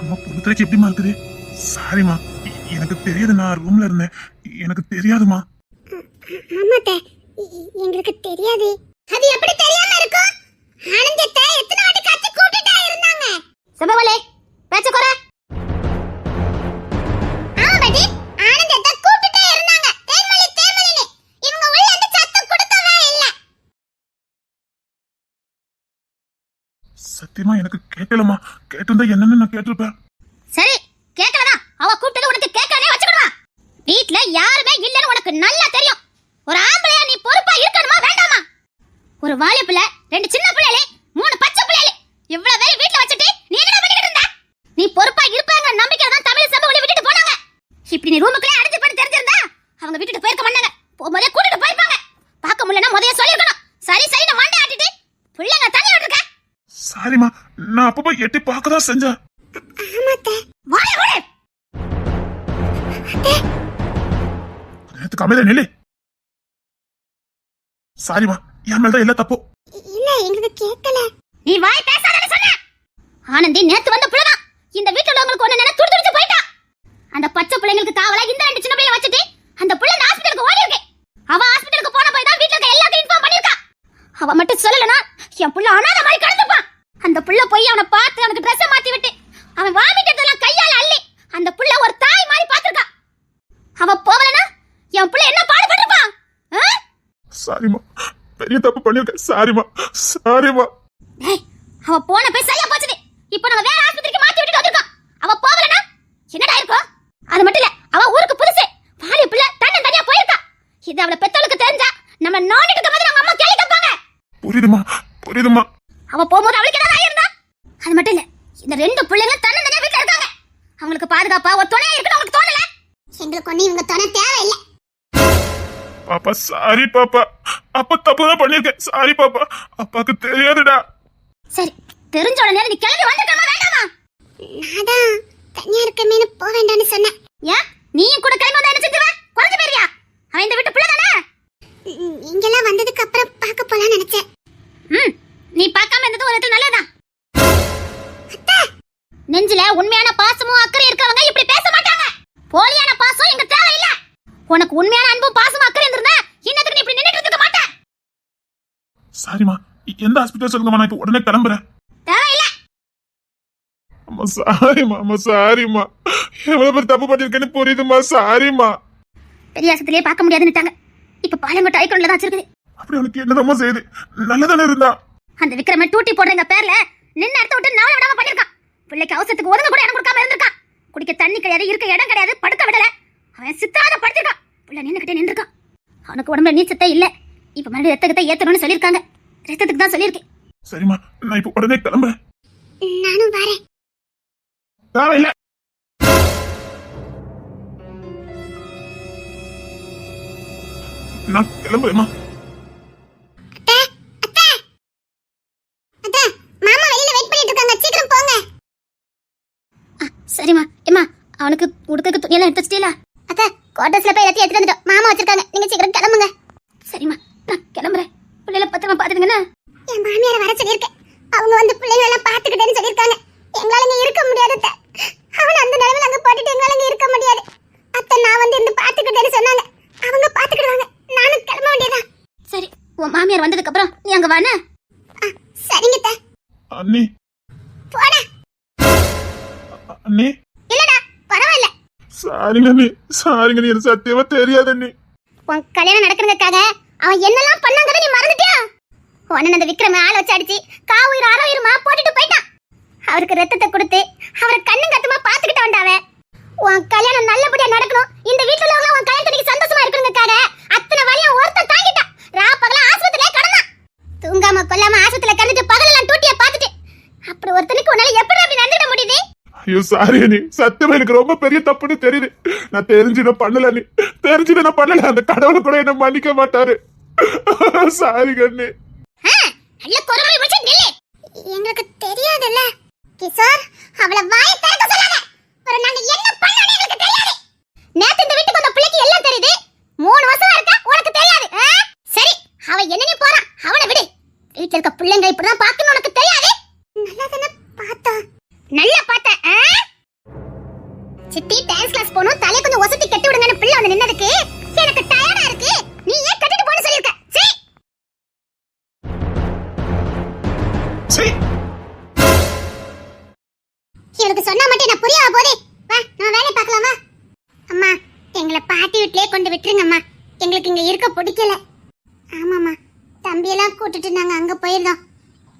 அம்மா பொழுதுரைக்கு எப்படிமா இருக்குது? சாரிம்மா எனக்கு தெரியாது நான் ரூம்ல இருந்தேன். எனக்கு தெரியாதுமா ஆமாத்த எங்களுக்கு தெரியாது. அது எப்படி தெரியாம இருக்கும்? ஆனந்தத்தை எத்தனை வாட்டி கத்தி கூட்டிட்டா இருந்தாங்க? செம்பவலே பேச்ச குறை. சத்தியமா எனக்கு கேட்கலமா கேட்டிருந்தா என்னன்னு நான் கேட்டிருப்பேன். சரி கேட்கலதான் அவ கூப்பிட்டது உனக்கு கேட்கனே வச்சுக்கணுமா வீட்ல யாருமே இல்லன்னு உனக்கு நல்லா தெரியும். ஒரு ஆம்பளையா நீ பொறுப்பா இருக்கணுமா வேண்டாமா? ஒரு வாலிய பிள்ளை ரெண்டு சின்ன பிள்ளைகளே மூணு பச்சை பிள்ளைகளே. இவ்வளவு பேர் வீட்ல வச்சுட்டு நீ என்ன பண்ணிட்டு இருந்த? நீ பொறுப்பா இருப்பாங்க நம்பிக்கை தான் தமிழ் சபை உள்ள விட்டுட்டு போனாங்க. இப்படி நீ ரூமுக்குள்ளே அடைஞ்சு பண்ணி தெரிஞ்சிருந்தா அவங்க விட்டுட்டு போயிருக்க மாட்டாங்க. போகும்போதே கூட்டிட்டு போயிருப்பாங்க. பார்க்க முடியலன்னா முதல்ல சொல்லிருக்கணும் சரி சரி நான் மண்டை ஆட்டிட்டு பிள்ளைங்க தண்ணி விட்டுருக்க சாரிம்மா நான் அப்பப்போ எட்டி பார்க்க தான் செஞ்சேன் நேத்துக்கு அமைதியா நில்லு. சாரிம்மா என் மேல எல்லா தப்பு இல்ல எங்களுக்கு கேட்கல. நீ வாய் பேசாதன்னு சொன்ன. ஆனந்தி நேத்து வந்த புள்ளதான் இந்த வீட்டுல உள்ளவங்களுக்கு ஒண்ணு நினை துடி துடிச்சு போயிட்டா. அந்த பச்சை பிள்ளைங்களுக்கு காவலா இந்த ரெண்டு சின்ன பிள்ளைய வச்சுட்டு அந்த புள்ள ஹாஸ்பிடலுக்கு ஓடி இருக்கு அவ ஹாஸ்பிடலுக்கு போன போய் தான் வீட்டுல இருக்க எல்லாத்தையும் இன்ஃபார்ம் பண்ணிருக்கா அவ மட்டும் சொல்லலனா என் புள்ள அனாதை மாதிரி அந்த புள்ள போய் அவனை பார்த்து அவனுக்கு ட்ரெஸ் மாத்தி விட்டு அவன் வாமிட்டதெல்லாம் கையால அள்ளி அந்த புள்ள ஒரு தாய் மாதிரி பாத்துருக்கா அவ போகலனா என் புள்ள என்ன பாடுபட்டிருப்பான் ஆ? சாரிம்மா பெரிய தப்பு பண்ணிருக்கேன் சாரிம்மா சாரிம்மா. டேய், அவ போன போய் சரியா போச்சுது இப்போ நம்ம வேற ஆஸ்பத்திரிக்கு மாத்தி விட்டுட்டு வந்திருக்கோம். அவ போகலனா என்னடா இருக்கும்? அது மட்டும் இல்ல அவ ஊருக்கு புதுசு. வாலி பிள்ளை தன்னை தனியா போயிருக்கா. இது அவள பெத்தவளுக்கு தெரிஞ்சா நம்ம நோண்டிட்டு மாதிரி அவங்க அம்மா கேள்வி கேட்பாங்க. புரியுதுமா புரியுதுமா அவ போகும்போது அவளுக்கு ஏதாவது ஆயிருந்தா? அது மட்டும் இல்ல இந்த ரெண்டு பிள்ளைங்களும் தன்னை தனியா வீட்டுல இருக்காங்க. அவங்களுக்கு பாதுகாப்பா ஒரு துணையா இருக்கணும் அவங்களுக்கு தோணல. எங்களுக்கு ஒண்ணு இவங்க துணை தேவையில்லை. பாப்பா சாரி பாப்பா. அப்பா தப்பு தான் பண்ணிருக்கேன் சாரி பாப்பா. அப்பாக்கு தெரியாதுடா. சரி தெரிஞ்ச உடனே நீ கிளம்பி வந்திருக்கமா வேண்டாமா? நான் தான் தனியா இருக்கமேனு போக வேண்டாம்னு சொன்னேன். ஏன்? நீயும் கூட கிளம்பி வந்தா என்ன செஞ்சுவ குறைஞ்சு போயிருவியா அவன் இந்த வீட்டு பிள்ளை தானே? இங்கெல்லாம் வந்ததுக்கு உனக்கு உண்மையான அன்பும் பாசமும் அக்கறை இருந்திருந்தா இன்னத்துக்கு நீ இப்படி நின்னுட்டு இருக்க மாட்ட சாரிம்மா எந்த ஹாஸ்பிட்டல் சொல்லுங்கம்மா நான் இப்போ உடனே கிளம்புறேன். தேவையில்ல. அம்மா சாரிம்மா அம்மா சாரிம்மா. எவ்வளவு பேர் தப்பு பண்ணிருக்கேன்னு புரியுதுமா சாரிம்மா. பெரிய ஆஸ்பத்திரியே பார்க்க முடியாதுன்னுட்டாங்க. இப்ப பாலங்கோட்டை ஐக்கோன்ல தான் வச்சிருக்குது. அப்படி உனக்கு என்னதம்மா செய்யுது? நல்லதானே இருந்தா? அந்த விக்ரம டூட்டி போடுறங்க பேர்ல நின்ன இடத்த விட்டு நாவல விடாம பண்ணிருக்கான். பிள்ளைக்கு அவசரத்துக்கு ஒதுங்க கூட இடம் கொடுக்காம இருந்திருக்கான். குடிக்க தண்ணி கிடையாது இருக்க இடம் கிடையாது படுக்க விடல. அவன் சித்தாத படுத்திருக்கான். பிள்ளை நின்னுக்கிட்டே நின்றுருக்கான் அவனுக்கு உடம்புல நீச்சத்தை இல்ல. இப்ப மறுபடியும் ரத்தத்தை ஏத்தணும்னு சொல்லியிருக்காங்க. ரத்தத்துக்கு தான் சொல்லியிருக்கேன். சரிம்மா நான் இப்போ உடனே கிளம்புறேன். நானும் வரேன். தேவையில்ல நான் கிளம்புறேம்மா. அத்தை மாமா வெளியில வெயிட் பண்ணிட்டு இருக்காங்க. சீக்கிரம் போங்க. சரிம்மா. ஏம்மா அவனுக்கு உடுக்க துணியெல்லாம் எடுத்து வச்சிட்டீங்களா குவார்டர்ஸ்ல போய் எல்லாத்தையும் எடுத்துட்டு வந்துட்டோம். மாமா வச்சிருக்காங்க. நீங்க சீக்கிரம் கிளம்புங்க. சரிம்மா. நான் கிளம்புறேன். பிள்ளைல பத்திரமா பாத்துக்கங்கண்ணா என் மாமியார வர சொல்லியிருக்கேன். அவங்க வந்து பிள்ளைங்க எல்லாம் பாத்துக்கிட்டேன்னு சொல்லியிருக்காங்க. எங்களால இங்க இருக்க முடியாது அவன் அந்த நிலைமையில அங்க போட்டுட்டு எங்களால இங்க இருக்க முடியாது. அத்தை நான் வந்து இருந்து பாத்துக்கிட்டேன்னு சொன்னாங்க. அவங்க பாத்துக்கிடுவாங்க நானும் கிளம்ப வேண்டியதா சரி உன் மாமியார் வந்ததுக்கு அப்புறம் நீ அங்க வாண்ணா. சரிங்க அத்தை. அண்ணி. போடா. அண்ணி. சாரிங்க அண்ணி சாரிங்க நீ எனக்கு சத்தியமா தெரியாது அண்ணி உன் கல்யாணம் நடக்கிறதுக்காக அவன் என்னெல்லாம் பண்ணாங்கன்னு நீ மறந்துட்டியா? உன்ன அந்த விக்ரம ஆள் வச்சு அடிச்சு காவுயிர் அறவுயிருமா போட்டுட்டு போயிட்டான். அவருக்கு ரத்தத்தை கொடுத்து அவரை கண்ணும் கத்துமா பாத்துக்கிட்டு வந்தாவ. உன் கல்யாணம் நல்லபடியா நடக்கணும். இந்த வீட்டுல உள்ளவங்க உன் கல்யாணத்துக்கு சந்தோஷமா இருக்கணுங்கிறதுக்காக அத்தனை வழியா ஒருத்தன் தாங்கிட்டான். ஐயோ சாரி அண்ணி. சத்தியமா எனக்கு ரொம்ப பெரிய தப்புன்னு தெரியுது. நான் தெரிஞ்சு நான் பண்ணல அண்ணி. தெரிஞ்சு நான் பண்ணல. அந்த கடவுள் கூட என்ன மன்னிக்க மாட்டாரு. சாரி கண்ணு எங்களுக்கு தெரியாதுல்ல. கிஷோர் அவள வாயை திறக்க சொல்லாத. ஒரு நாங்க என்ன பண்ணோம்னு எங்களுக்கு தெரியாது. நேத்து இந்த வீட்டுக்கு வந்த பிள்ளைக்கு எல்லாம் தெரியுது. மூணு வருஷம் இருக்கா? உனக்கு தெரியாது. சரி அவ என்ன போறான். அவனை விடு. வீட்டுல இருக்க பிள்ளைங்க இப்படிதான் பாக்கணும் விட்டுட்டு நாங்க அங்க போயிருந்தோம்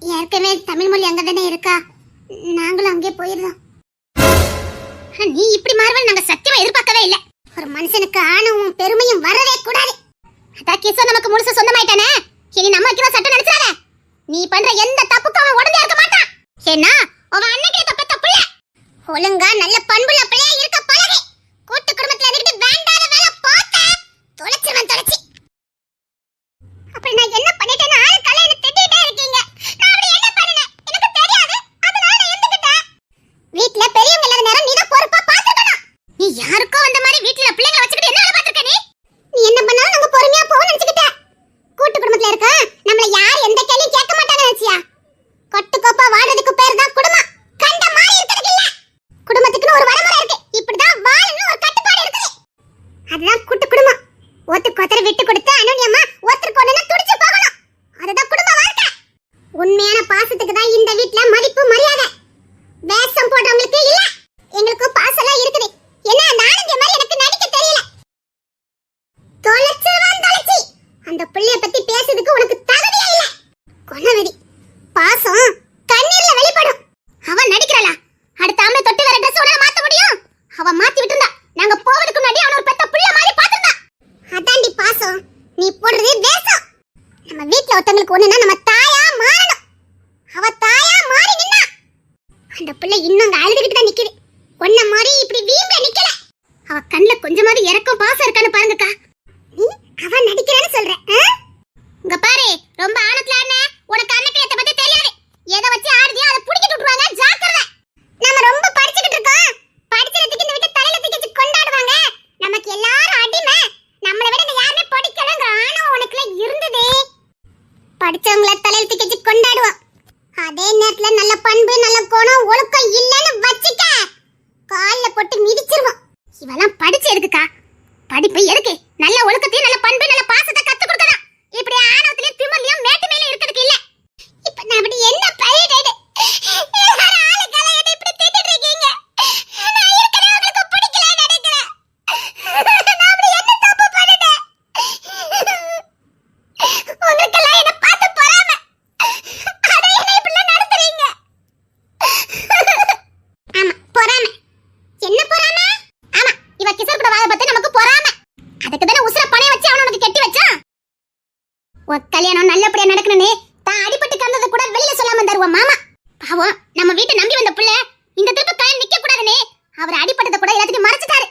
ஏற்கனவே தமிழ் மொழி அங்க தானே இருக்கா? நாங்களும் அங்கே போயிருந்தோம் நீ இப்படி மாறுவல் நாங்க சத்தியமா எதிர்பார்க்கவே இல்ல. ஒரு மனுஷனுக்கு ஆணவமும் பெருமையும் வரவே கூடாது. அதான் கிசோ நமக்கு முழுசா சொந்தமாயிட்டானே. இனி நம்ம தான் சட்டம் நினைச்சாத நீ பண்ற எந்த தப்புக்கும் அவன் உடனே இருக்க மாட்டான். ஏன்னா அவன் அன்னைக்கு இருக்க பெத்த பிள்ளை ஒழுங்கா நல்ல பண்புள்ள பிள்ளையா இருக்க பழகி. கூட்டு குடும்பத்துல இருந்துட்டு வேண்டாத வேலை பார்த்த தொலைச்சிருவன் தொலைச்சி. அப்புறம் நான் என்ன பண்ணிட்டேன்னு ஆளு கலை என்ன திட்டிட்டே இருக்கீங்க நான் அப்படி என்ன பண்ணினேன் எனக்கு தெரியாது அதனால நான் இருந்துக்கிட்டேன் வீட்ல பெரியவங்க இல்லாத நேரம் நீ தான் பொறுப்பா பாத்துக்கணும் நீ யாருக்கோ வந்த மாதிரி வீட்ல பிள்ளைங்களை வச்சுக்கிட்டு என்ன வேலை பார்த்திருக்க நீ நீ என்ன பண்ணாலும் நாங்க பொறுமையா போவோம் நினைச்சுக்கிட்ட கூட்டு குடும்பத்துல இருக்க நம்மள யார் எந்த கேள்வியும் கேட்க மாட்டாங்க நினைச்சியா கொட்டுக்கோப்பா வாடுறதுக்கு பேர் தான் குடும்பம் கண்ட மாதிரி இருக்கிறது இல்ல குடும்பத்துக்குன்னு ஒரு வரமுறை இருக்கு இப்படிதான் வாழணும் ஒரு கட்டுப்பாடு இருக்குது அதுதான் கூட்டு குடும்பம் ஒருத்தருக்கு ஒருத்தர் விட்டு கொடுத்து அனுனியமா ஒருத்தருக்கு ஒண்ணு துடிச்சு போகணும் அதுதான் குடும்ப வாழ்க்கை உண்மையான பாசத்துக்கு தான் இந்த வீட்ல மதிப்பு மரியாதை வேஷம் போடுறவங்களுக்கு இல்ல எங்களுக்கு பாசம்லாம் இருக்குது என்ன நானங்க மாதிரி எனக்கு நடிக்க தெரியல தொலைச்சிருவான் தொலைச்சி அந்த பிள்ளைய பத்தி பேசுறதுக்கு உனக்கு தகுதியே இல்ல கொலவெறி பாசம் கண்ணீர்ல வெளிப்படும் அவன் நடிக்கிறாளா அடுத்த ஆம்பளை தொட்டு வேற ட்ரெஸ் உடனே மாத்த முடியும் அவ மாத்தி விட்டுருந்தா நாங்க போவதுக்கு முன்னாடி அவன ஒரு பெத்த புள்ள மாதிரி பாத்துருந்தா அதாண்டி பாசம் நீ போடுறது நம்ம வீட்ல ஒருத்தங்களுக்கு ஒண்ணுனா நம்ம தாயா மாறணும். அவ தாயா மாறி நின்னா. அந்த பிள்ளை இன்னும் அங்க அழுதுகிட்டு தான் நிக்குது. ஒன்ன மாதிரி இப்படி வீங்க நிக்கல. அவ கண்ணுல கொஞ்சமாவது இறக்கம் பாசம் இருக்கான்னு பாருங்கக்கா நீ அவ நடிக்கிறேன்னு சொல்ற ஆ? இங்க பாரு ரொம்ப ஆழத்துல ஆடுன உனக்கு அன்னக்கியத்தை பத்தி தெரியாது எதை வச்சு ஆடுதியோ அதை புடிக்கிட்டு விட்டுருவாங்க ஜாக்கிரதை நம்ம ரொம்ப படிச்சுக்கிட்டு இருக்கோம் படிச்சதுக்கு இந்த வீட்டை தலையில தூக்கி வச்சு கொண்டாடுவாங்க நமக்கு எல்லாரும் அடிமை நம்மளை விட இந்த யாருமே படிக்கலங்கிற ஆணவம் உனக்குள்ள இருந்ததே படிச்சவங்கள தலையில தூக்கி கொண்டாடுவோம். அதே நேரத்துல நல்ல பண்பு நல்ல குணம் ஒழுக்கம் இல்லைன்னு வச்சுக்க. கால்ல போட்டு மிதிச்சிருவோம். இவெல்லாம் படிச்சு எதுக்குக்கா? படிப்பு எதுக்கு? நல்ல ஒழுக்கத்தையும் நல்ல பண்பு நல்ல பாசத்தை கத்து கொடுக்கணும். இப்படி ஆணவத்திலயும் திமிர்லயும் மேட்டு மேல இருக்கிறதுக்கு இல்ல. இப்ப நான் அப்படி என்ன பயிரிடு இப்படி திட்டிட்டு இருக்கீங்க நான் இருக்கிறது உங்களுக்கு பிடிக்கல நினைக்கிறேன் நான் அப்படி என்ன தப்பு பண்ணிட்டேன் உங்களுக்கெல்லாம் என்ன பார்த்து பொறாம அட என்ன இப்படி நடத்துறீங்க ஆமா பொறாம என்ன பொறாம ஆமா இவ கிசர் கூட வாழ பார்த்து நமக்கு பொறாம அதுக்கு தானே உசுர பணைய வச்சு அவன உனக்கு கெட்டி வச்சான் உன் கல்யாணம் நல்லபடியா நடக்கணும்னு தான் அடிபட்டு கந்தத கூட வெளியில சொல்லாம இருந்தாரு உன் மாமா பாவம் நம்ம வீட்டை நம்பி வந்த புள்ள இந்த திருப்ப கல்யாணம் நிக்க கூடாதுன்னு அவர் அடிபட்டத கூட எல்லாத்தையும் மறைச்சிட்டாரு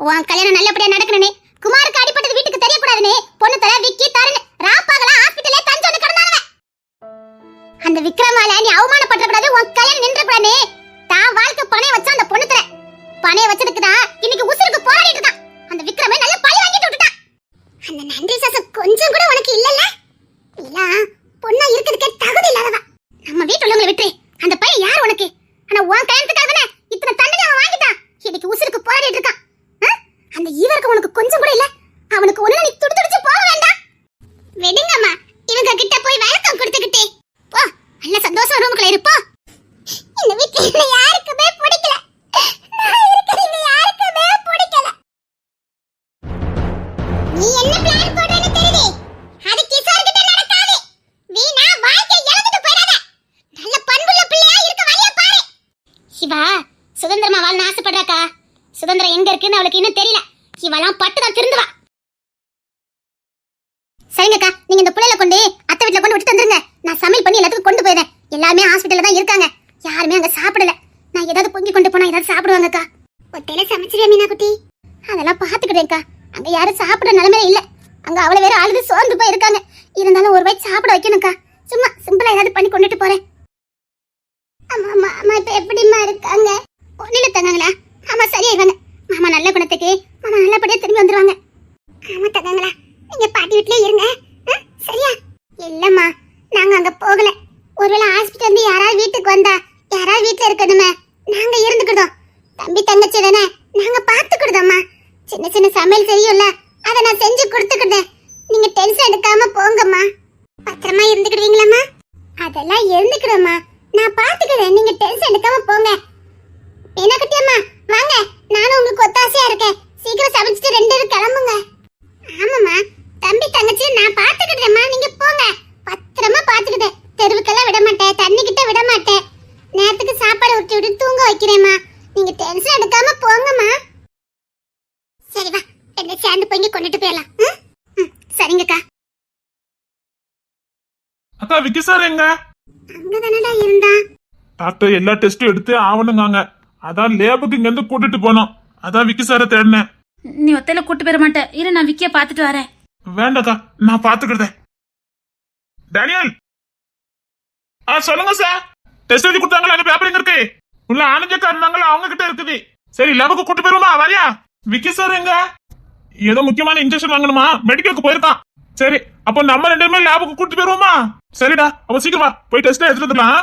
உன் கல்யாணம் நல்லபடியா நடக்கணும்னு குமாருக்கு அடிபட்டது வீட்டுக்கு தெரியக்கூடாதுன்னு பொண்ணு தர விக்கி தரன்னு ராப்பாகல ஹாஸ்பிட்டலே தஞ்சு வந்து கிடந்தானவன் அந்த விக்ரமால நீ அவமானப்பட்ட கூடாது உன் கல்யாணம் நின்ற கூடாது தான் வாழ்க்கை பணைய வச்சா அந்த பொண்ணு தர. பணைய வச்சதுக்கு தான் இன்னைக்கு உசுருக்கு போராடிட்டு இருக்கான் அந்த விக்ரமே நல்ல பழி வாங்கிட்டு விட்டுட்டான் அந்த நன்றி சாசம் கொஞ்சம் கூட உனக்கு இல்லல்ல? இல்ல பொண்ணா இருக்கிறதுக்கே தகுதி இல்லாதவ? நம்ம வீட்டு உள்ளவங்களை விட்டு அந்த பையன் யார் உனக்கு? ஆனா உன் கல்யாணத்துக்காக தானே இத்தனை தண்டனை அவன் வாங்கிட்டான் இன்னைக்கு உசுருக்கு போராடிட்டு இருக்கான். ஆ? அந்த ஈவருக்கு உனக்கு கொஞ்சம் கூட இல்ல? அவனுக்கு ஒண்ணு நீ துடிதுடிச்சு போக வேண்டாம். வெடுங்கம்மா. சரிங்கக்கா நீங்க இந்த புள்ளையில கொண்டு அத்தை வீட்டுல கொண்டு விட்டு வந்துருங்க. நான் சமையல் பண்ணி எல்லாத்துக்கும் கொண்டு போயிடுறேன். எல்லாமே ஹாஸ்பிட்டல்ல தான் இருக்காங்க. யாருமே அங்க சாப்பிடல. நான் ஏதாவது பொங்கி கொண்டு போனா ஏதாவது சாப்பிடுவாங்கக்கா. ஒத்தையில சமைச்சிருவே மீனா குட்டி அதெல்லாம் பாத்துக்கிட்டேன்க்கா அங்க யாரும் சாப்பிடுற நிலைமையில இல்ல. அங்க அவ்வளவு பேர் அழுது சோர்ந்து போய் இருக்காங்க இருந்தாலும் ஒரு வாய் சாப்பிட வைக்கணும்க்கா. சும்மா சிம்பிளா ஏதாவது பண்ணி கொண்டுட்டு போறேன் அம்மா அம்மா அம்மா இப்ப எப்படிம்மா இருக்காங்க ஒண்ணுல தங்காங்களா ஆமா சரியாயிடுவாங்க மாமா நல்ல குணத்துக்கு மாமா நல்லபடியா திரும்பி வந்துருவாங்க ஆமா தங்காங்களா நீங்க பாட்டி வீட்லயே இருங்க. சரியா? இல்லம்மா நாங்க அங்க போகல. ஒருவேளை ஹாஸ்பிட்டல் இருந்து யாராவது வீட்டுக்கு வந்தா யாராவது வீட்டுல இருக்கணுமே. நாங்க இருந்துக்கிட்டோம். தம்பி தங்கச்சி தானே? நாங்க பாத்துக்கிடுதோம்மா சின்ன சின்ன சமையல் தெரியும்ல அதை நான் செஞ்சு கொடுத்துக்கிட்டேன். நீங்க டென்ஷன் எடுக்காம போங்கம்மா. பத்திரமா இருந்துக்கிடுவீங்களாம்மா? அதெல்லாம் இருந்துக்கிடும்மா. நான் பாத்துக்கிறேன் நீங்க டென்ஷன் எடுக்காம போங்க. என்ன குட்டியம்மா வாங்க. நானும் உங்களுக்கு ஒத்தாசையா இருக்கேன். சீக்கிரம் சமைச்சிட்டு ரெண்டு பேரும் கிளம்புங்க. ஆமாம்மா. தம்பி தங்கச்சி நான் பாத்துக்கிட்டேம்மா நீங்க போங்க. பத்திரமா பாத்துக்கிட்டேன் தெருவுக்கெல்லாம் விட மாட்டேன். தண்ணி கிட்ட விட மாட்டேன். நேரத்துக்கு சாப்பாடு ஊட்டி விட்டு தூங்க வைக்கிறேம்மா. நீங்க டென்ஷன் எடுக்காம போங்கம்மா. சரி வா. என்ன சேர்ந்து போய் இங்க கொண்டுட்டு போயிடலாம். ம்? ம், சரிங்கக்கா. அக்கா விக்கி சார் எங்க? அங்கதானடா இருந்தான். டாக்டர் எல்லா டெஸ்டும் எடுத்து ஆவணுங்காங்க. அதான் லேபுக்கு இங்க இருந்து கூட்டிட்டு போனோம். அதான் விக்கி சாரை தேடினேன். நீ ஒத்தையில கூட்டு போயிட மாட்டேன் இரு நான் விக்கிய பாத்துட்டு வரேன். வேண்டாக்கா நான் பாத்துக்கிறேன் டேனியல்! ஆ சொல்லுங்க சார் டெஸ்ட் எழுதி கொடுத்தாங்களா? அந்த பேப்பர் எங்க இருக்கு? உள்ள ஆனந்தக்கா இருந்தாங்களா? அவங்க கிட்ட இருக்குது. சரி லேபுக்கு கூட்டு போயிருமா வரியா? விக்கி சார் எங்க? ஏதோ முக்கியமான இன்ஜெக்ஷன் வாங்கணுமா? மெடிக்கலுக்கு போயிருக்கான். சரி அப்போ நம்ம ரெண்டு பேருமே லேபுக்கு கூட்டு போயிருவோமா? சரிடா அப்ப சீக்கிரம் போய் டெஸ்ட் எடுத்துட்டு வந்துடலாம்.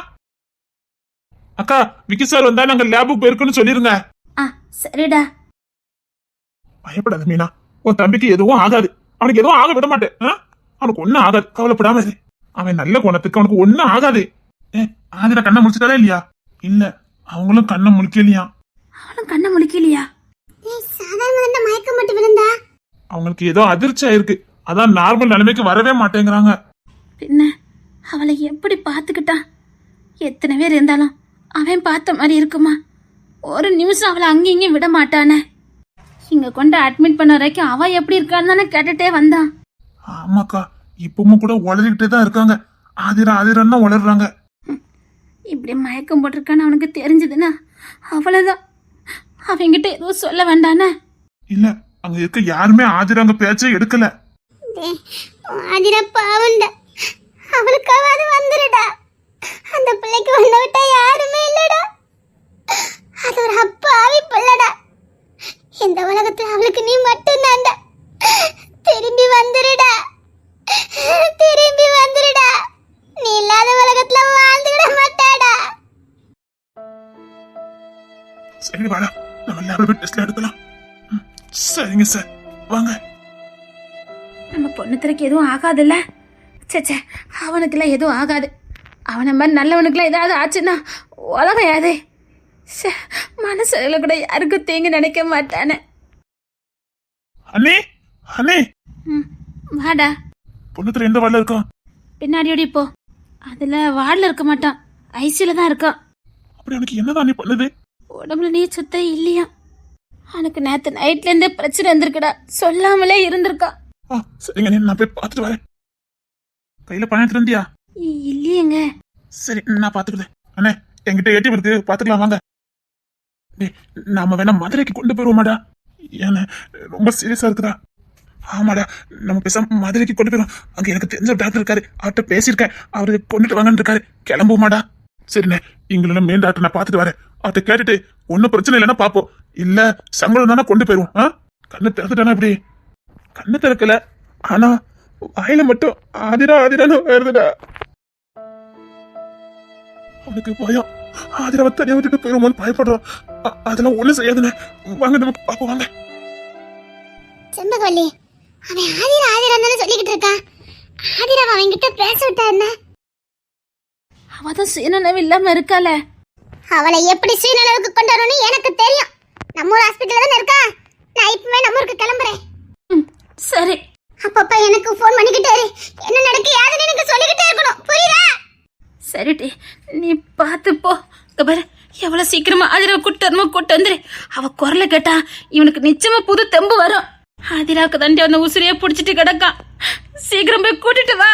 அக்கா விக்கி சார் வந்தா நாங்க லேபுக்கு போயிருக்கோம்னு சொல்லிருங்க. ஆ சரிடா. பயப்படாத மீனா. உன் தம்பிக்கு எதுவும் ஆகாது. அவனுக்கு எதுவும் ஆக விட மாட்டேன் ஆ? அவனுக்கு ஒண்ணும் ஆகாது. கவலைப்படாம இரு. அவன் நல்ல குணத்துக்கு அவனுக்கு ஒண்ணும் ஆகாது. ஏ ஆதிரா கண்ணை முடிச்சுட்டாரா இல்லையா? இல்ல அவங்களும் கண்ணை முழிக்கலையா? அவனும் கண்ணை முழிக்கலையா? மயக்கம் மட்டும் விழுந்தா? அவங்களுக்கு ஏதோ அதிர்ச்சி ஆயிருக்கு. அதான் நார்மல் நிலைமைக்கு வரவே மாட்டேங்கிறாங்க. பின்ன அவளை எப்படி பார்த்துக்கிட்டான் எத்தனை பேர் இருந்தாலும் அவன் பார்த்த மாதிரி இருக்குமா? ஒரு நிமிஷம் அவளை அங்கேயும் இங்கேயும் விட மாட்டானே. இங்க கொண்டு அட்மிட் பண்ண வரைக்கும் அவ எப்படி இருக்கான்னு தானே கேட்டுட்டே வந்தான் ஆமாக்கா இப்பவும் கூட உளறிக்கிட்டே தான் இருக்காங்க. ஆதிரா ஆதிரான்னு தான் உளறாங்க இப்படி மயக்கம் போட்டிருக்கான்னு அவனுக்கு தெரிஞ்சதுன்னா அவ்வளவுதான். அவன்கிட்ட எதுவும் சொல்ல வேண்டானே. இல்ல அங்க இருக்க யாருமே ஆதிராங்க பேச்சே எடுக்கல. டேய், ஆதிரா பாவண்டா அவளுக்காவது வந்துருடா. அந்த பிள்ளைக்கு ஒண்ணு விட்டா யாருமே இல்லடா. அது ஒரு அப்பாவி பிள்ளடா. இந்த உலகத்துல அவளுக்கு நீ மட்டும்தான்டா திரும்பி வந்துருடா. திரும்பி வந்துருடா. நீ இல்லாத உலகத்துல வாழ்ந்துவிட மாட்டாடா. சரி வாடா. நம்ம லேபரேட்டரி டெஸ்ட்ல எடுக்கலாம். சரிங்க சார் வாங்க. நம்ம பொண்ணுத்திரைக்கு எதுவும் ஆகாதுல்ல? சேச்சே அவனுக்கெல்லாம் எதுவும் ஆகாது. அவனை மாதிரி நல்லவனுக்குலாம் ஏதாவது ஆச்சுன்னா உலகம் யாதே ச்சே, மனசுல கூட யாருக்கும் தீங்கு நினைக்க மாட்டானே. அண்ணே அண்ணே. வாடா. பொண்ணுத்துல எந்த வார்டில் பின்னாடி ஓடி போ. அதில் வார்டில் இருக்க மாட்டான். ஐசியில் தான் இருக்கான். அப்படி எனக்கு என்னதான் நீ பண்ணுது? உடம்புல நீ சுத்த இல்லையா? அவனுக்கு நேற்று நைட்லேருந்தே பிரச்சனை இருந்திருக்குடா சொல்லாமலே இருந்திருக்கான் ஆ சரிங்க அண்ணே, நான் போய் பார்த்துட்டு வரேன். கையில பணம் எடுத்துட்டு வந்தியா? இல்லையேங்க. சரி நான் பாத்துக்கிறேன் அண்ணே என்கிட்ட ஏடிஎம் இருக்கு. பாத்துக்கலாம் வாங்க. நாம வேணா மதுரைக்கு கொண்டு போயிருவோமாடா. ஏன்னா ரொம்ப சீரியஸா இருக்குடா. ஆமாடா நம்ம பேசாம மதுரைக்கு கொண்டு போயிடும் அங்க எனக்கு தெரிஞ்ச டாக்டர் இருக்காரு. அவர்கிட்ட பேசியிருக்கேன். அவரு கொண்டுட்டு வாங்கன்னு இருக்காரு. கிளம்புவோமாடா. சரிண்ணே இங்கள மெயின் டாக்டர் நான் பாத்துட்டு வரேன். அவர்கிட்ட கேட்டுட்டு ஒன்னும் பிரச்சனை இல்லைன்னா பாப்போம் இல்ல சங்கடம் தானே கொண்டு போயிருவோம். ஆ? கண்ணு திறந்துட்டானா இப்படி? கண்ணு திறக்கல. ஆனா வாயில மட்டும் ஆதிரா ஆதிரான்னு வருதுடா. அவனுக்கு பயம். ஆதிராவை தனியா விட்டுட்டு போயிருமோன்னு பயப்படுறான் அ- அதெல்லாம் ஒண்ணும் செய்யாதுண்ணே. வாங்க நமக்கு பாப்போம் வாங்க. செம்பகவல்லி அவன் ஆதிரா ஆதிரா தானே சொல்லிக்கிட்டு இருக்கான். ஆதிராவை அவன்கிட்ட பேச விட்டா என்ன? அவ தான் சுயநினைவு இல்லாமல் இருக்காள. அவளை எப்படி ஸ்ரீநகருக்கு கொண்டு வரணும்னு எனக்கு தெரியும். நம்ம ஊர் ஹாஸ்பிட்டல் தானே இருக்கா? நான் இப்பவே நம்ம ஊருக்கு கிளம்புறேன். சரி. அப்பப்ப எனக்கு ஃபோன் பண்ணிக்கிட்டே இரு. என்ன நடக்கு யாருன்னு எனக்கு சொல்லிக்கிட்டே இருக்கணும். புரியுதா? சரிடி. நீ பார்த்து போ. பாரு எவ்வளோ சீக்கிரமா ஆதிரா கூட்டு வரணுமோ கூட்டு வந்துரு. அவ குரலை கேட்டா இவனுக்கு நிச்சயமா புது தெம்பு வரும். ஆதிராவுக்கு தாண்டி அந்த உசிரியை பிடிச்சிட்டு கிடக்கான். சீக்கிரம் போய் கூட்டிட்டு வா.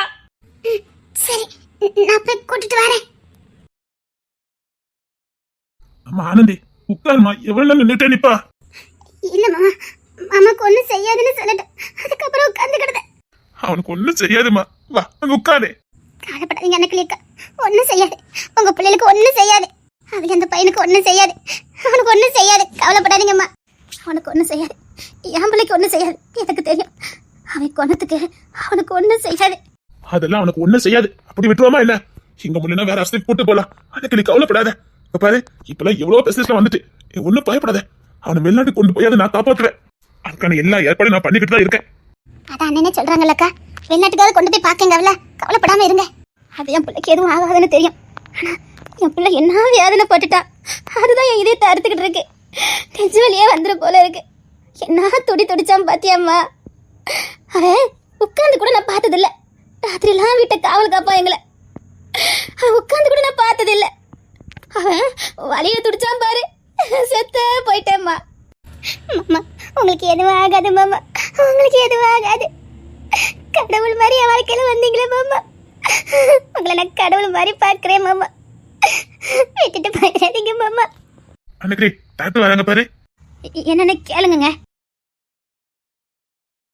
சரி. நான் போய் கூட்டிட்டு வரேன். அம்மா ஆனந்தி உட்காருமா எவ்வளவு நேரம் நின்னுட்டே நிப்பா. இல்ல மாமா மாமாக்கு ஒண்ணும் செய்யாதுன்னு சொல்லிட்டேன். அதுக்கப்புறம் உட்காந்துக்கிட்டது அவனுக்கு ஒண்ணும் செய்யாதுமா வா அங்க உட்காரு. கவலைப்படாதீங்க எனக்கு லேக்கா ஒன்றும் செய்யாது. உங்க பிள்ளைகளுக்கு ஒன்றும் செய்யாது. அது அந்த பையனுக்கு ஒன்றும் செய்யாது. அவனுக்கு ஒன்றும் செய்யாது. கவலைப்படாதீங்கம்மா. அவனுக்கு ஒன்றும் செய்யாது. என் பிள்ளைக்கு ஒன்றும் செய்யாது. எனக்கு தெரியும். அவன் குணத்துக்கு அவனுக்கு ஒன்றும் செய்யாது. அதெல்லாம் அவனுக்கு ஒண்ணும் செய்யாது. அப்படி விட்டுருவாமா இல்ல இங்க முடியல வேற ஆஸ்பத்திரி கூட்டு போலாம். அதுக்கு நீ கவலைப்படாத. இப்ப பாரு இப்பெல்லாம் எவ்வளவு பெசிலிஸ்ட்ல வந்துட்டு. நீ ஒண்ணும் பயப்படாத. அவனை வெளிநாட்டுக்கு கொண்டு போய் அதை நான் காப்பாத்துவேன். அதுக்கான எல்லா ஏற்பாடும் நான் பண்ணிக்கிட்டு தான் இருக்கேன். அதான் அண்ணனே சொல்றாங்கல்லக்கா. வெளிநாட்டுக்காவது கொண்டு போய் பாக்கங்கவல கவலைப்படாம இருங்க. அது என் பிள்ளைக்கு எதுவும் ஆகாதுன்னு தெரியும். ஆனால் என் பிள்ளை என்ன வேதனை பட்டுட்டா அதுதான் என் இதயத்தை அறுத்துக்கிட்டு இருக்கு. நெஞ்சு வழியே வந்துரு போல இருக்கு. என்ன துடி துடிச்சான் பாத்தியாம்மா? அவன் உட்காந்து கூட நான் பார்த்ததில்ல. ராத்திரிலாம் வீட்டை காவல் காப்பான் எங்களை. அவன் உட்காந்து கூட நான் பார்த்ததில்ல. அவன் வழிய துடிச்சான் பாரு. செத்த போயிட்டேம்மா. மாமா உங்களுக்கு எதுவும் ஆகாது மாமா. உங்களுக்கு எதுவும் ஆகாது. கடவுள் மாதிரி என் வாழ்க்கையில் வந்தீங்களே மாமா. உங்களை நான் கடவுள் மாதிரி பார்க்கிறேன் மாமா. விட்டுட்டு போயிடாதீங்க மாமா. அன்னைக்கு டாக்டர் வராங்க பாரு. என்னன்னு கேளுங்கங்க.